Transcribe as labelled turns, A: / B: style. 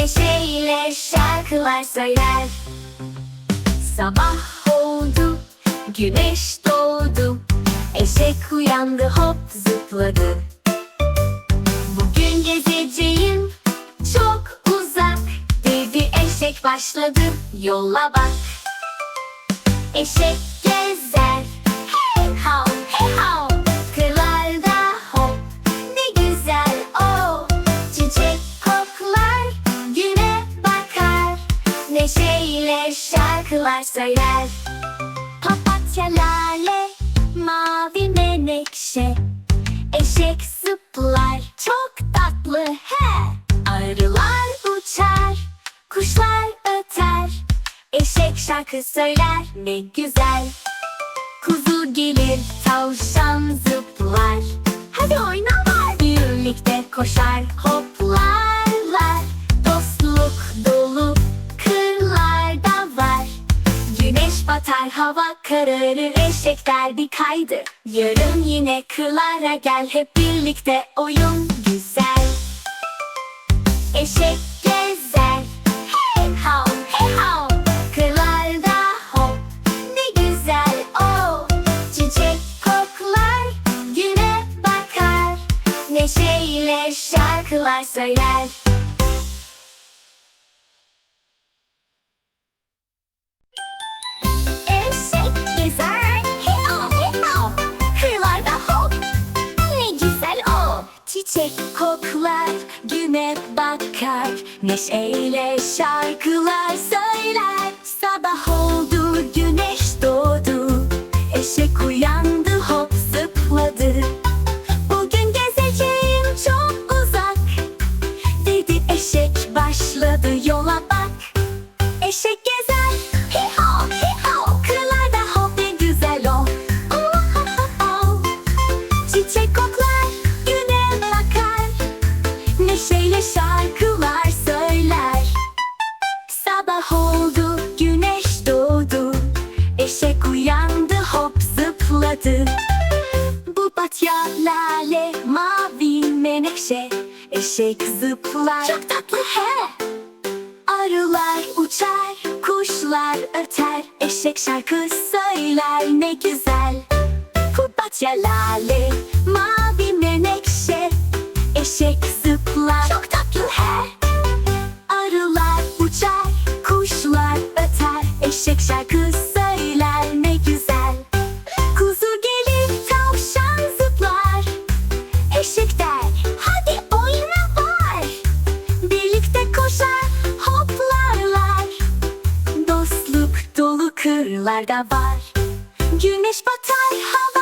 A: Neşeyle şarkılar söyler. Sabah oldu, güneş doğdu. Eşek uyandı hop zıpladı. Bugün gezeceğim çok uzak. Dedi eşek başladı yola bak. Eşek gezer şarkılar söyler Papatya lale mavi menekşe. Eşek zıplar çok tatlı he. Arılar uçar kuşlar öter. Eşek şarkı söyler ne güzel. Kuzu gelir tavşan zıplar. Hadi oyna var Birlikte koşar batar hava kararır eşek derdi kaydı. Yarın yine kırlara gel hep birlikte oyun güzel. Eşek gezer Hey hav hey hav Kırlarda hop ne güzel o Çiçek koklar güne bakar. Neşeyle şarkılar söyler Çiçek koklar güne bakar Neşeyle şarkılar söyler. Sabah oldu zıpladı Bu batya lale, mavi menekşe Eşek zıplar. Çok tatlı he? Arılar uçar, kuşlar öter Eşek şarkı söyler ne güzel. Papatya lale, mavi menekşe Eşek kırlarda var. Güneş batar, hava